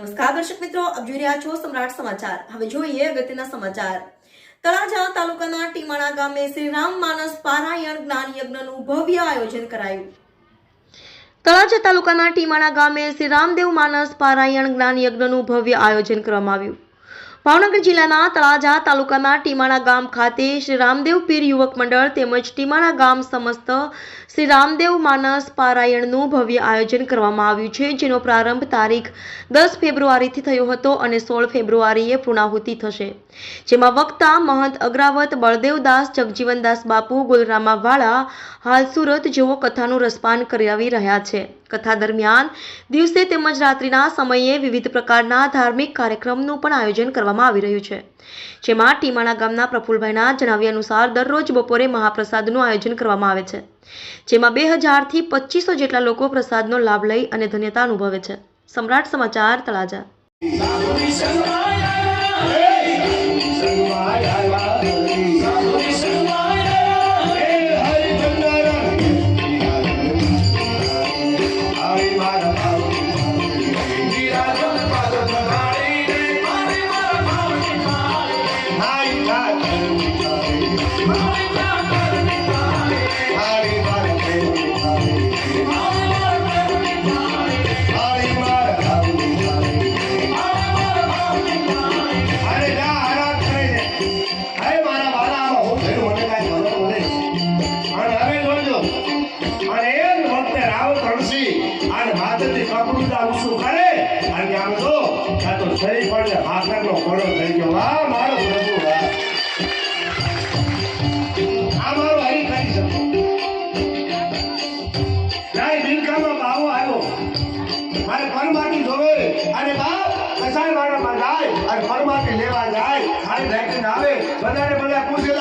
નમસ્કાર દર્શક મિત્રો, આપ જોઈ રહ્યા છો સમ્રાટ સમાચાર. હવે જોઈએ અગત્યના સમાચાર. તળાજા તાલુકાના ટીમાણા ગામે શ્રી રામ માનસ પારાયણ જ્ઞાન યજ્ઞનું ભવ્ય આયોજન કરાયું. તળાજા તાલુકાના ટીમાણા ગામે શ્રી રામદેવ માનસ પારાયણ જ્ઞાન યજ્ઞનું ભવ્ય આયોજન કરવામાં આવ્યું. ભાવનગર જિલ્લાના તળાજા તાલુકાના ટીમાણા ગામ ખાતે શ્રી રામદેવ પીર યુવક મંડળ તેમજ ટીમાણા ગામ સમસ્ત શ્રી રામદેવ માનસ પારાયણનું ભવ્ય આયોજન કરવામાં આવ્યું છે, જેનો પ્રારંભ તારીખ દસ ફેબ્રુઆરીથી થયો હતો અને સોળ ફેબ્રુઆરીએ પૂર્ણાહુતિ થશે. જેમાં વક્તા મહંત અગ્રાવત બળદેવદાસ જગજીવનદાસ બાપુ ગુલરામાવાળા હાલ સુરત જેવો કથાનું રસપાન કરાવી રહ્યા છે. કથા દરમિયાન દિવસે તેમજ રાત્રિના સમયે વિવિધ પ્રકારના ધાર્મિક કાર્યક્રમનું પણ આયોજન કરવામાં આવી રહ્યું છે. જેમાં ટીમાણા ગામના પ્રફુલભાઈના જણાવ્યા અનુસાર દરરોજ બપોરે મહાપ્રસાદનું આયોજન કરવામાં આવે છે, જેમાં બે હજારથી પચીસો જેટલા લોકો પ્રસાદનો લાભ લઈ અને ધન્યતા અનુભવે છે. સમ્રાટ સમાચાર, તળાજા. તણસી અને માથેથી કપડું ઉછું કરે? અને આમ તો ત્યાં તો શરીર પડે ભાખરનો ઘોડો થઈ ગયો. વાહ, મારો પ્રભુ, વાહ. આ મારો હરી કરી શકો જાય દિલકામાં બાવો આવ્યો. મારે પરમાટી જોવે. અને બાપ કસાય વાળામાં જાય અને પરમાટી લેવા જાય. ખાલી રાખીને આવે. બધાને બધા પૂછે